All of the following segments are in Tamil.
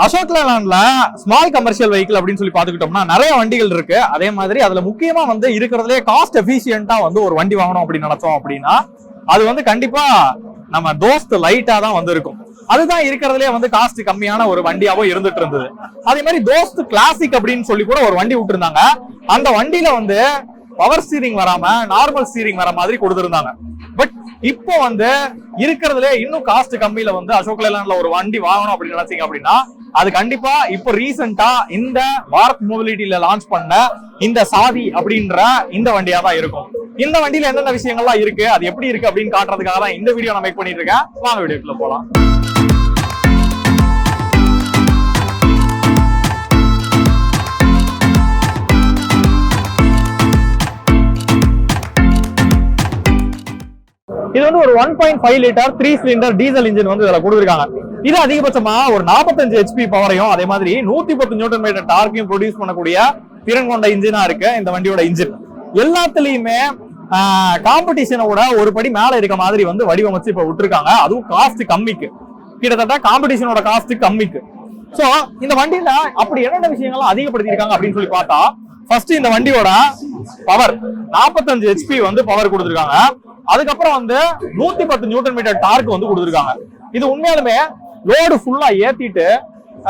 அசோக் லேலாண்ட்ல ஸ்மால் கமர்ஷியல் வெஹிக்கிள் அப்படின்னு சொல்லி பாத்துக்கிட்டோம்னா நிறைய வண்டிகள் இருக்கு. அதே மாதிரி அதுல முக்கியமா வந்து இருக்கிறதுலே காஸ்ட் எஃபிஷியன்டா வந்து ஒரு வண்டி வாங்கணும் அப்படின்னு நினைச்சோம் அப்படின்னா அது வந்து கண்டிப்பா நம்ம தோஸ்த் லைட்டா தான் வந்து இருக்கும் அதுதான் இருக்கிறதுலே வந்து காஸ்ட் கம்மியான ஒரு வண்டியாவும் இருந்துட்டு இருந்தது. அதே மாதிரி தோஸ்த் கிளாசிக் அப்படின்னு சொல்லி கூட ஒரு வண்டி விட்டுருந்தாங்க. அந்த வண்டியில வந்து பவர் ஸ்டீரிங் வராம நார்மல் ஸ்டீரிங் வர மாதிரி கொடுத்துருந்தாங்க. பட் இப்போ வந்து இருக்கிறதுல இன்னும் காஸ்ட் கம்மியில வந்து அசோக் லேலாண்ட்ல ஒரு வண்டி வாங்கணும் அப்படின்னு நினைச்சீங்க அப்படின்னா அது கண்டிப்பா இப்போ ரீசெண்டா இந்த பாரத் மொபிலிட்டியில லான்ச் பண்ண இந்த சாதி அப்படின்ற இந்த வண்டியா தான் இருக்கும். இந்த வண்டியில என்னென்ன விஷயங்கள்லாம் இருக்கு அது எப்படி இருக்கு அப்படின்னு காட்டுறதுக்காக தான் இந்த வீடியோ நான் மேக் பண்ணிட்டு இருக்கேன். வாங்க வீடியோக்குள்ள போலாம். இது வந்து ஒரு one point five litre three cylinder diesel engine வந்து இதில் கொடுத்துருக்காங்க. இது அதிகபட்சமா ஒரு 45 ஹெச்பி பவரையும் அதே மாதிரி நூத்தி பத்து நியூட்டன் மீட்டர் டார்க்கையும் ப்ரொடியூஸ் பண்ணக்கூடிய திறன் கொண்ட இன்ஜினா இருக்கு இந்த வண்டியோட இன்ஜின் எல்லாத்துலயுமே காம்படிஷனோட ஒரு படி மேல இருக்க மாதிரி வந்து வடிவமைச்சு இப்ப விட்டுருக்காங்க. அதுவும் காஸ்ட் கம்மிக்கு. கிட்டத்தட்ட காம்படிஷனோட காஸ்ட் கம்மிக்கு. சோ இந்த வண்டியில அப்படி என்னென்ன விஷயங்கள்லாம் அதிகப்படுத்திருக்காங்க அப்படின்னு சொல்லி பார்த்தா ஃபர்ஸ்ட் இந்த வண்டியோட பவர் 45 ஹெச்பி வந்து பவர் கொடுத்துருக்காங்க. அதுக்கப்புறம் வந்து நூத்தி பத்து நியூட்டன் மீட்டர் டார்க் வந்து கொடுத்துருக்காங்க. இது உண்மையாலுமே லோடு ஃபுல்லா ஏத்திட்டு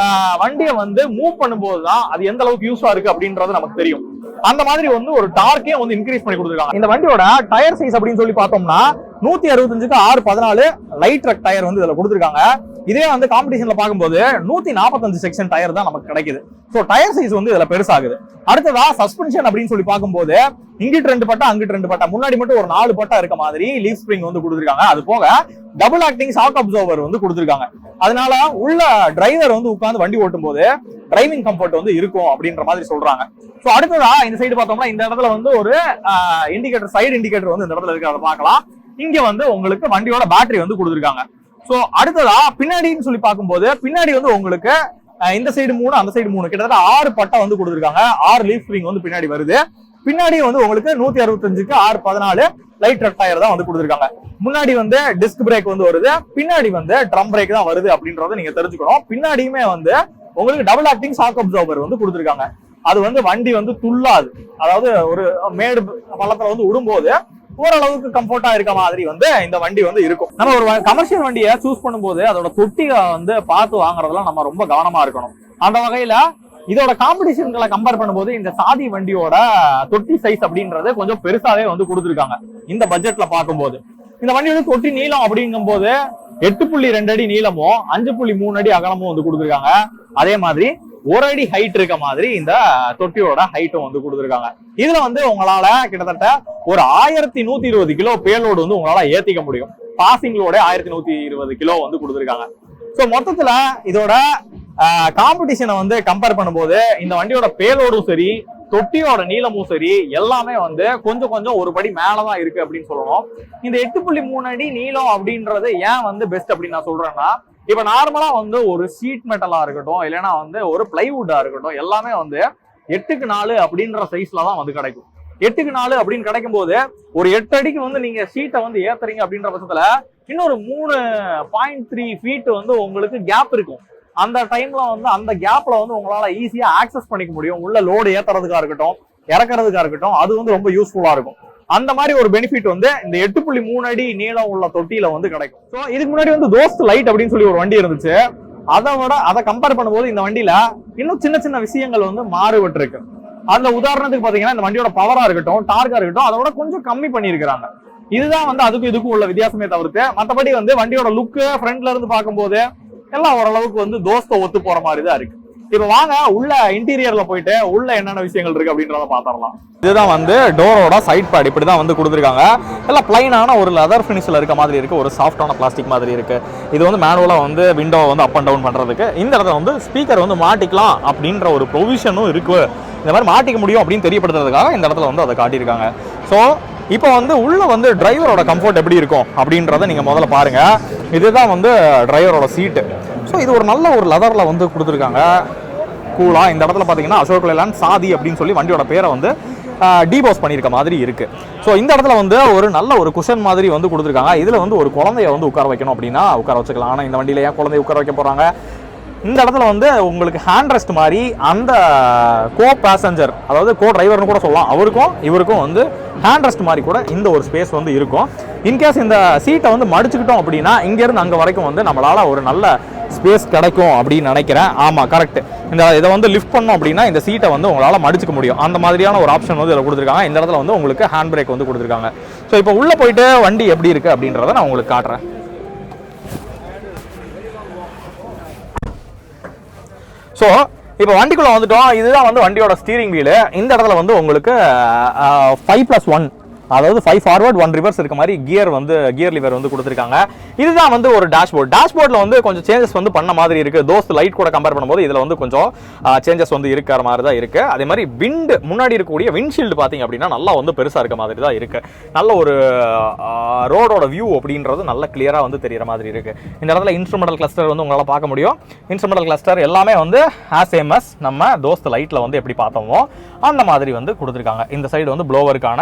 ஆஹ், வண்டியை வந்து மூவ் பண்ணும்போது தான் அது எந்த அளவுக்கு யூஸா இருக்கு அப்படின்றது நமக்கு தெரியும். அந்த மாதிரி வந்து ஒரு டார்க்கே வந்து இன்க்ரீஸ் பண்ணி கொடுத்துருக்காங்க. இந்த வண்டியோட டயர் சைஸ் அப்படின்னு சொல்லி பார்த்தோம்னா நூத்தி அறுபத்தஞ்சுக்கு ஆறு பதினாலு லைட் ட்ரக் டயர் வந்து இதுல கொடுத்துருக்காங்க. இதே வந்து காம்படிஷன்ல பார்க்கும்போது நூத்தி நாற்பத்தஞ்சு செக்ஷன் டயர் தான் நமக்கு கிடைக்குது. ஸோ டயர் சைஸ் வந்து இதுல பெருசாகுது. அடுத்ததா சஸ்பென்ஷன் அப்படின்னு சொல்லி பார்க்கும்போது இங்கிட்டு ரெண்டு பட்டா அங்கிட்டு ரெண்டு பட்டா. முன்னாடி மட்டும் ஒரு நாலு பட்டா இருக்க மாதிரி லீஃப் ஸ்ப்ரிங் வந்து கொடுத்துருக்காங்க. அது போக டபுள் ஆக்டிங் ஷாக் அப்சர்வர் வந்து கொடுத்துருக்காங்க. அதனால உள்ள டிரைவர் வந்து உட்காந்து வண்டி ஓட்டும் போது டிரைவிங் கம்ஃபர்ட் வந்து இருக்கும் அப்படின்ற மாதிரி சொல்றாங்க. ஸோ அடுத்ததா இந்த சைடு பார்த்தோம்னா இந்த இடத்துல வந்து ஒரு இண்டிகேட்டர் சைடு இண்டிகேட்டர் வந்து இந்த இடத்துல இருக்கிறத பார்க்கலாம். இங்க வந்து உங்களுக்கு வண்டியோட பேட்டரி வந்து கொடுத்துருக்காங்க. சோ அடுத்ததா பின்னாடின்னு சொல்லி பார்க்கும்போது பின்னாடி வந்து உங்களுக்கு இந்த சைடு மூணு அந்த சைடு மூணு கிட்டத்தட்ட ஆறு பட்டா வந்து கொடுத்துருக்காங்க. ஆறு லீஃப் ஸ்ப்ரிங் வந்து பின்னாடி வருது. பின்னாடி வந்து உங்களுக்கு நூத்தி அறுபத்தஞ்சுக்கு ஆறு பதினாலு லைட் ரெட் டயர் தான் வந்து கொடுத்துருக்காங்க. முன்னாடி வந்து டிஸ்க் பிரேக் வந்து வருது. பின்னாடி வந்து ட்ரம் பிரேக் தான் வருது அப்படின்றத நீங்க தெரிஞ்சுக்கணும். பின்னாடியுமே வந்து உங்களுக்கு டபுள் ஆக்டிங் ஷாக் அப்சர்வர் வந்து கொடுத்துருக்காங்க. அது வந்து வண்டி வந்து துள்ளாது. அதாவது ஒரு மேடு பள்ளத்துல வந்து விடும்போது ஓரளவுக்கு கம்ஃபர்ட்டா இருக்க மாதிரி வந்து இந்த வண்டி வந்து இருக்கும். நம்ம ஒரு கமர்ஷியல் வண்டியை சூஸ் பண்ணும்போது அதோட தொட்டியை வந்து பார்த்து வாங்குறதுலாம் நம்ம ரொம்ப கவனமா இருக்கணும். அந்த வகையில இதோட காம்படிஷன்களை கம்பேர் பண்ணும்போது இந்த சாதி வண்டியோட தொட்டி சைஸ் அப்படின்றது கொஞ்சம் பெருசாவே வந்து கொடுத்துருக்காங்க. இந்த பட்ஜெட்ல பார்க்கும்போது. இந்த வண்டி வந்து தொட்டி நீளம் அப்படிங்கும்போது எட்டு புள்ளி ரெண்டு அடி நீளமும் அஞ்சு புள்ளி மூணு அடி அகலமும் வந்து கொடுத்துருக்காங்க. அதே மாதிரி ஒரு அடி ஹைட் இருக்க மாதிரி இந்த தொட்டியோட ஹைட்டும் வந்து கொடுத்துருக்காங்க. இதுல வந்து உங்களால கிட்டத்தட்ட ஒரு ஆயிரத்தி நூத்தி இருபது கிலோ பேலோடு வந்து உங்களால ஏத்திக்க முடியும். பாசிங்களோட ஆயிரத்தி நூத்தி இருபது கிலோ வந்து கொடுத்துருக்காங்க. ஸோ மொத்தத்துல இதோட காம்படிஷனை வந்து கம்பேர் பண்ணும்போது இந்த வண்டியோட பேலோடும் சரி தொட்டியோட நீளமும் சரி எல்லாமே வந்து கொஞ்சம் கொஞ்சம் ஒரு படி மேலதான் இருக்கு அப்படின்னு சொல்லணும். இந்த எட்டு புள்ளி மூணு அடி நீளம் அப்படின்றது ஏன் வந்து பெஸ்ட் அப்படின்னு நான் சொல்றேன்னா இப்ப நார்மலா வந்து ஒரு சீட் மெட்டலா இருக்கட்டும் இல்லைன்னா வந்து ஒரு பிளைவுட்டா இருக்கட்டும் எல்லாமே வந்து எட்டுக்கு நாலு அப்படின்ற சைஸ்ல தான் வந்து கிடைக்கும். எட்டுக்கு நாலு அப்படின்னு கிடைக்கும் போது ஒரு எட்டு அடிக்கு வந்து நீங்க சீட்டை வந்து ஏத்துறீங்க அப்படின்ற பட்சத்துல இன்னொரு மூணு பாயிண்ட் த்ரீ ஃபீட் வந்து உங்களுக்கு கேப் இருக்கும். அந்த டைம்ல வந்து அந்த கேப்ல வந்து உங்களால ஈஸியா ஆக்சஸ் பண்ணிக்க முடியும். உள்ள லோடு ஏத்துறதுக்கா இருக்கட்டும் இறக்குறதுக்கா இருக்கட்டும் அது வந்து ரொம்ப யூஸ்ஃபுல்லா இருக்கும். அந்த மாதிரி ஒரு பெனிஃபிட் வந்து இந்த எட்டு புள்ளி மூணு அடி நீளம் உள்ள தொட்டியில வந்து கிடைக்கும். ஸோ இதுக்கு முன்னாடி வந்து தோஸ்த் லைட் அப்படின்னு சொல்லி ஒரு வண்டி இருந்துச்சு. அதை விட அதை கம்பேர் பண்ணும்போது இந்த வண்டியில இன்னும் சின்ன சின்ன விஷயங்கள் வந்து மாறுபட்டு இருக்கு அந்த உதாரணத்துக்கு பாத்தீங்கன்னா இந்த வண்டியோட பவரா இருக்கட்டும் டார்கா இருக்கட்டும் அதோட கொஞ்சம் கம்மி பண்ணியிருக்கிறாங்க. இதுதான் வந்து அதுக்கும் இதுக்கும் உள்ள வித்தியாசமே தவிர்த்து மற்றபடி வந்து வண்டியோட லுக்கு ஃப்ரண்ட்ல இருந்து பார்க்கும்போது எல்லாம் ஓரளவுக்கு வந்து தோஸ்த ஒத்து போற மாதிரி தான் இருக்கு. இப்ப வாங்க உள்ள இன்டீரியர்ல போயிட்டு உள்ள என்னென்ன விஷயங்கள் இருக்கு அப்படின்றத பாத்திரலாம் இதுதான் வந்து டோரோட சைட் பேட் இப்படி தான் வந்து கொடுத்துருக்காங்க. எல்லாம் பிளைனான ஒரு லெதர் ஃபினிஷில் இருக்க மாதிரி இருக்கு. ஒரு சாஃப்டான பிளாஸ்டிக் மாதிரி இருக்கு. இது வந்து மேனுவலாக வந்து விண்டோவை வந்து அப் அண்ட் டவுன் பண்ணுறதுக்கு இந்த இடத்துல வந்து ஸ்பீக்கர் வந்து மாட்டிக்கலாம் அப்படின்ற ஒரு ப்ரொவிஷனும் இருக்கு. இந்த மாதிரி மாட்டிக்க முடியும் அப்படின்னு தெரியப்படுத்துறதுக்காக இந்த இடத்துல வந்து அதை காட்டியிருக்காங்க. ஸோ இப்போ வந்து உள்ள வந்து டிரைவரோட கம்ஃபர்ட் எப்படி இருக்கும் அப்படின்றத நீங்கள் முதல்ல பாருங்க. இதுதான் வந்து டிரைவரோட சீட்டு ஸோ இது ஒரு நல்ல ஒரு லெதரில் வந்து கொடுத்துருக்காங்க. கூலா இந்த இடத்துல பார்த்தீங்கன்னா அசோக் லேலான் சாதி அப்படின்னு சொல்லி வண்டியோட பேரை வந்து டீபோஸ் பண்ணியிருக்க மாதிரி இருக்குது ஸோ இந்த இடத்துல வந்து ஒரு நல்ல ஒரு குஷன் மாதிரி வந்து கொடுத்துருக்காங்க. இதில் வந்து ஒரு குழந்தைய வந்து உட்கார வைக்கணும் அப்படின்னா உட்கார வச்சுக்கலாம். ஆனால் இந்த வண்டியில ஏன் குழந்தைய உட்கார வைக்க போகிறாங்க இந்த இடத்துல வந்து உங்களுக்கு ஹேண்ட் ரெஸ்ட் மாதிரி அந்த கோ பேசஞ்சர் அதாவது கோ டிரைவர்னு கூட சொல்லலாம். அவருக்கும் இவருக்கும் வந்து ஹேண்ட் ரெஸ்ட் மாதிரி கூட இந்த ஒரு ஸ்பேஸ் வந்து இருக்கும். இன்கேஸ் இந்த சீட்டை வந்து மடிச்சுக்கிட்டோம் அப்படின்னா இங்கேருந்து அங்கே வரைக்கும் வந்து நம்மளால் ஒரு நல்ல ஸ்பேஸ் கிடைக்கும் அப்படின்னு நினைக்கிறேன். ஆமாம் கரெக்ட் இந்த இதை வந்து லிஃப்ட் பண்ணோம் அப்படின்னா இந்த சீட்டை வந்து உங்களால் மடிச்சுக்க முடியும். அந்த மாதிரியான ஒரு ஆப்ஷன் வந்து இதில் கொடுத்துருக்காங்க. இந்த இடத்துல வந்து உங்களுக்கு ஹேண்ட் பிரேக் வந்து கொடுத்துருக்காங்க. ஸோ இப்போ உள்ளே போயிட்டு வண்டி எப்படி இருக்குது அப்படின்றத நான் உங்களுக்கு காட்டுறேன். ஸோ இப்போ வண்டிக்குள்ள வந்துட்டோம். இதுதான் வந்து வண்டியோட ஸ்டீரிங் வீலு இந்த இடத்துல வந்து உங்களுக்கு ஃபைவ் ப்ளஸ் ஒன் அதாவது ஃபைவ் ஃபார்வர்ட் ஒன் ரிவர்ஸ் இருக்க மாதிரி கியர் வந்து கியர் லிவர் வந்து கொடுத்துருக்காங்க. இதுதான் வந்து ஒரு டேஷ்போர்ட் டேஷ்போர்டில் வந்து கொஞ்சம் சேஞ்சஸ் வந்து பண்ண மாதிரி இருக்குது தோஸ்த் லைட் கூட கம்பேர் பண்ணும்போது இதில் வந்து கொஞ்சம் சேஞ்சஸ் வந்து இருக்கிற மாதிரி தான் இருக்குது அதே மாதிரி விண்டு முன்னாடி இருக்கக்கூடிய விண்ட்ஷீல்டு பார்த்தீங்க அப்படின்னா நல்லா வந்து பெருசாக இருக்க மாதிரி தான் இருக்குது நல்ல ஒரு ரோடோட வியூ அப்படின்றது நல்ல கிளியராக வந்து தெரியிற மாதிரி இருக்குது இந்த இடத்துல இன்ஸ்ட்ருமெண்டல் கிளஸ்டர் வந்து உங்களால் பார்க்க முடியும். இன்ஸ்ட்ருமெண்டல் கிளஸ்டர் எல்லாமே வந்து ஆஸ் எம்எஸ் நம்ம தோஸ்த் லைட்டில் வந்து எப்படி பார்த்தோமோ அந்த மாதிரி வந்து கொடுத்துருக்காங்க. இந்த சைடு வந்து ப்ளோவருக்கான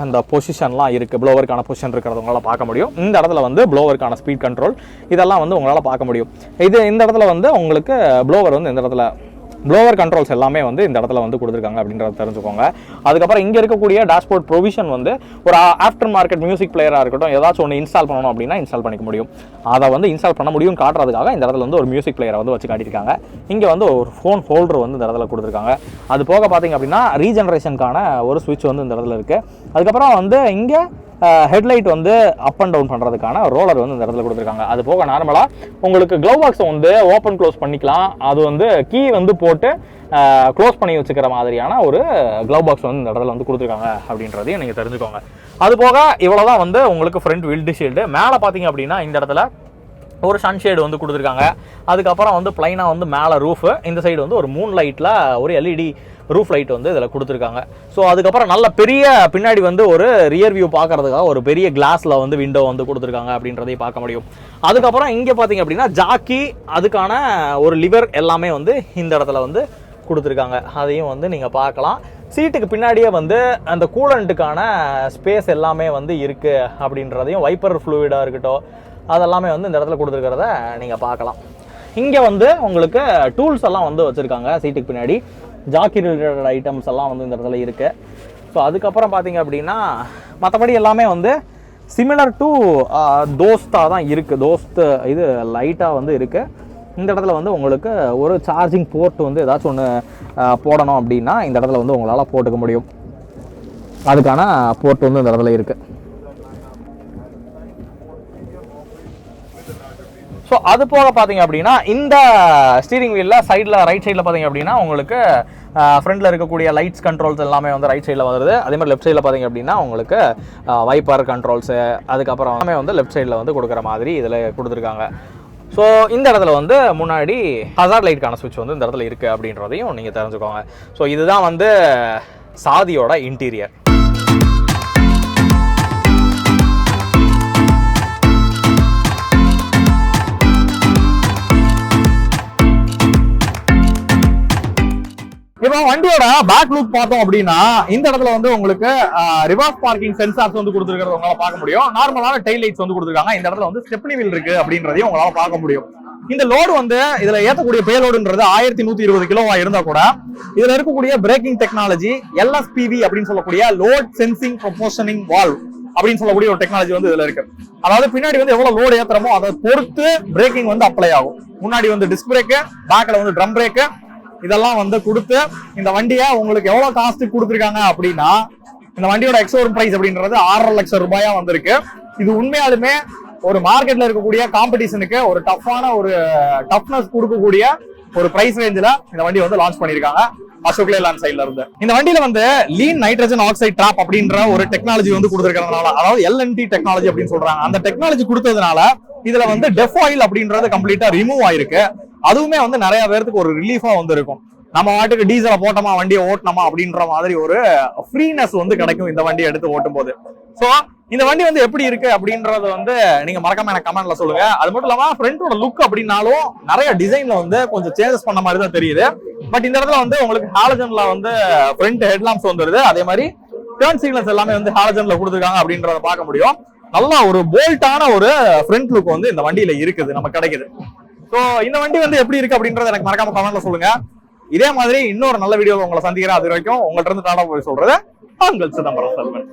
அந்த பொசிஷன்லாம் இருக்குது ப்ளோவருக்கான பொசிஷன் இருக்கிறத உங்களால் பார்க்க முடியும். இந்த இடத்துல வந்து ப்ளோவருக்கான ஸ்பீட் கண்ட்ரோல் இதெல்லாம் வந்து உங்களால் பார்க்க முடியும். இது இந்த இடத்துல வந்து உங்களுக்கு ப்ளோவர் வந்து இந்த இடத்துல ப்ளோவர் கண்ட்ரோல்ஸ் எல்லாமே வந்து இந்த இடத்துல வந்து கொடுத்துருக்காங்க அப்படின்றத தெரிஞ்சுக்கோங்க. அதுக்கப்புறம் இங்கே இருக்கக்கூடிய டேஷ்போர்ட் ப்ரொவிஷன் வந்து ஒரு ஆஃப்டர் மார்க்கெட் மியூசிக் பிளேயராக இருக்கட்டும் ஏதாச்சும் ஒன்று இன்ஸ்டால் பண்ணணும் அப்படின்னா இன்ஸ்டால் பண்ணிக்க முடியும். அதை வந்து இன்ஸ்டால் பண்ண முடியும்னு காட்டுறதுக்காக இந்த இடத்துல வந்து ஒரு மியூசிக் பிளேயரை வந்து வச்சு காட்டியிருக்காங்க. இங்கே வந்து ஒரு ஃபோன் ஹோல்டர் வந்து இந்த இடத்துல கொடுத்துருக்காங்க. அது போக பார்த்தீங்க அப்படின்னா ரீஜென்ரேஷனுக்கான ஒரு சுவிட்ச் வந்து இந்த இடத்துல இருக்குது அதுக்கப்புறம் வந்து இங்கே ஹெட்லைட் வந்து அப் அண்ட் டவுன் பண்ணுறதுக்கான ரோலர் வந்து இந்த இடத்துல கொடுத்துருக்காங்க. அது போக நார்மலாக உங்களுக்கு க்ளவ் பாக்ஸை வந்து ஓப்பன் க்ளோஸ் பண்ணிக்கலாம். அது வந்து கீ வந்து போட்டு க்ளோஸ் பண்ணி வச்சுக்கிற மாதிரியான ஒரு க்ளவ் பாக்ஸ் வந்து இந்த இடத்துல வந்து கொடுத்துருக்காங்க அப்படின்றதையும் நீங்கள் தெரிஞ்சுக்கோங்க. அது போக இவ்வளோதான் வந்து உங்களுக்கு ஃப்ரண்ட் வில்டு ஷீல்டு மேலே பார்த்தீங்க அப்படின்னா இந்த இடத்துல ஒரு சன்ஷேடு வந்து கொடுத்துருக்காங்க. அதுக்கப்புறம் வந்து ப்ளைனாக வந்து மேலே ரூஃபு இந்த சைடு வந்து ஒரு மூன் லைட்டில் ஒரு எல்இடி ரூஃப் லைட் வந்து இதில் கொடுத்துருக்காங்க. ஸோ அதுக்கப்புறம் நல்ல பெரிய பின்னாடி வந்து ஒரு ரியர் வியூ பார்க்கறதுக்காக ஒரு பெரிய கிளாஸில் வந்து விண்டோ வந்து கொடுத்துருக்காங்க அப்படின்றதையும் பார்க்க முடியும். அதுக்கப்புறம் இங்கே பார்த்தீங்க அப்படின்னா ஜாக்கி அதுக்கான ஒரு லிவர் எல்லாமே வந்து இந்த இடத்துல வந்து கொடுத்துருக்காங்க. அதையும் வந்து நீங்கள் பார்க்கலாம். சீட்டுக்கு பின்னாடியே வந்து அந்த கூலண்ட்டுக்கான ஸ்பேஸ் எல்லாமே வந்து இருக்குது அப்படின்றதையும் வைப்பர் ஃப்ளூவிடாக இருக்கட்டும் அதெல்லாமே வந்து இந்த இடத்துல கொடுத்துருக்கிறத நீங்கள் பார்க்கலாம். இங்கே வந்து உங்களுக்கு டூல்ஸ் எல்லாம் வந்து வச்சுருக்காங்க சீட்டுக்கு பின்னாடி. ஜாக்கி ரிலேட்டட் ஐட்டம்ஸ் எல்லாம் வந்து இந்த இடத்துல இருக்குது ஸோ அதுக்கப்புறம் பார்த்தீங்க அப்படின்னா மற்றபடி எல்லாமே வந்து சிமிலர் டு தோஸ்தா தான் இருக்குது தோஸ்து இது லைட்டாக வந்து இருக்குது இந்த இடத்துல வந்து உங்களுக்கு ஒரு சார்ஜிங் போர்ட் வந்து ஏதாச்சும் ஒன்று போடணும் அப்படின்னா இந்த இடத்துல வந்து உங்களால் போட்டுக்க முடியும். அதுக்கான போர்ட் வந்து இந்த இடத்துல இருக்குது ஸோ அது போக பார்த்தீங்க அப்படின்னா இந்த ஸ்டீரிங் வீலில் சைடில் ரைட் சைடில் பார்த்தீங்க அப்படின்னா உங்களுக்கு ஃப்ரண்ட்டில் இருக்கக்கூடிய லைட்ஸ் கண்ட்ரோல்ஸ் எல்லாமே வந்து ரைட் சைடில் வருது அதே மாதிரி லெஃப்ட் சைடில் பார்த்தீங்க அப்படின்னா உங்களுக்கு வைப்பர் கண்ட்ரோல்ஸு அதுக்கப்புறம் எல்லாமே வந்து லெஃப்ட் சைடில் வந்து கொடுக்குற மாதிரி இதில் கொடுத்துருக்காங்க. ஸோ இந்த இடத்துல வந்து முன்னாடி ஹசார் லைட்டுக்கான சுவிட்ச் வந்து இந்த இடத்துல இருக்குது அப்படின்றதையும் நீங்கள் தெரிஞ்சுக்கோங்க. ஸோ இதுதான் வந்து சாதியோட இன்டீரியர் இப்போ வண்டியோட பேக் லுக் பார்த்தோம் அப்படின்னா இந்த இடத்துல வந்து உங்களுக்கு ரிவர்ஸ் பார்க்கிங் சென்சார்ஸ் வந்து கொடுத்துருக்கிறத உங்களால பார்க்க முடியும். நார்மலான டெய்ல் லைட்ஸ் வந்து கொடுத்துருக்காங்க. இந்த இடத்துல வந்து ஸ்டெப்னி வீல் இருக்கு அப்படின்றதையும் உங்களால பார்க்க முடியும். இந்த லோடு வந்து இதுல ஏத்தக்கூடிய பேலோடுன்றது ஆயிரத்தி நூத்தி இருபது கிலோவா இருந்தா கூட இதுல இருக்கக்கூடிய பிரேக்கிங் டெக்னாலஜி எல்எஸ்பிவி அப்படின்னு சொல்லக்கூடிய லோட் சென்சிங் ப்ரொபோஷனிங் வால்வ் அப்படின்னு சொல்லக்கூடிய ஒரு டெக்னாலஜி வந்து இதுல இருக்கு. அதாவது பின்னாடி வந்து எவ்வளவு லோடு ஏத்துறமோ அதை பொறுத்து பிரேக்கிங் வந்து அப்ளை ஆகும். முன்னாடி வந்து டிஸ்க் பிரேக்கு பேக்ல வந்து ட்ரம் பிரேக்கு இதெல்லாம் வந்து கொடுத்து இந்த வண்டியை உங்களுக்கு எவ்வளவு காஸ்ட்டு கொடுத்துருக்காங்க அப்படின்னா இந்த வண்டியோட எக்ஸோரூம் பிரைஸ் அப்படின்றது ஆறரை லட்சம் ரூபாயா வந்திருக்கு. இது உண்மையாலுமே ஒரு மார்க்கெட்ல இருக்கக்கூடிய காம்படிஷனுக்கு ஒரு டஃப்பான ஒரு டஃப்னஸ் கொடுக்கக்கூடிய ஒரு பிரைஸ் ரேஞ்சில் இந்த வண்டி வந்து லான்ச் பண்ணியிருக்காங்க. அசோக் லேலாண்ட் சைட்ல இருந்து. இந்த வண்டியில வந்து லீன் நைட்ரஜன் ஆக்சைடு ட்ராப் அப்படின்ற ஒரு டெக்னாலஜி வந்து கொடுத்துருக்கிறதுனால அதாவது எல்என்டி டெக்னாலஜி அப்படின்னு சொல்றாங்க. அந்த டெக்னாலஜி கொடுத்ததுனால இதுல வந்து டெஃப் ஆயில் அப்படின்றது கம்ப்ளீட்டா ரிமூவ் ஆயிருக்கு. அதுவுமே வந்து நிறைய பேர்த்துக்கு ஒரு ரிலீஃபா வந்து இருக்கும் நம்ம வாட்டுக்கு டீசலை போட்டோமா வண்டியை ஓட்டணுமா அப்படின்ற மாதிரி ஒரு ஃப்ரீனஸ் வந்து கிடைக்கும் இந்த வண்டியை எடுத்து ஓட்டும் போது சோ இந்த வண்டி வந்து எப்படி இருக்கு அப்படின்றத வந்து நீங்க மறக்காம எனக்கு கமெண்ட்ல சொல்லுங்க. அது மட்டும் இல்லாம ஃப்ரண்டோட லுக் அப்படின்னாலும் நிறைய டிசைன்ல வந்து கொஞ்சம் சேஞ்சஸ் பண்ண மாதிரி தான் தெரியுது. பட் இந்த இடத்துல வந்து உங்களுக்கு ஹாலஜன்ல வந்து ஃப்ரண்ட் ஹெட்லாம்ஸ் வந்துருது. அதே மாதிரி டேர்ன் சிக்னல்ஸ் எல்லாமே வந்து ஹாலஜன்ல கொடுத்துருக்காங்க அப்படின்றத பார்க்க முடியும். நல்லா ஒரு போல்ட்டான ஒரு ஃப்ரண்ட் லுக் வந்து இந்த வண்டியில இருக்குது நம்ம கிடைக்குது. ஸோ இந்த வண்டி வந்து எப்படி இருக்கு அப்படின்றத எனக்கு மறக்காம கமெண்ட்ல சொல்லுங்க. இதே மாதிரி இன்னொரு நல்ல வீடியோ உங்களை சந்திக்கிறேன். அது வரைக்கும் உங்கள்ட்ட இருந்து டாடா போய் சொல்றது உங்கள் சிதம்பரம் செல்வன்.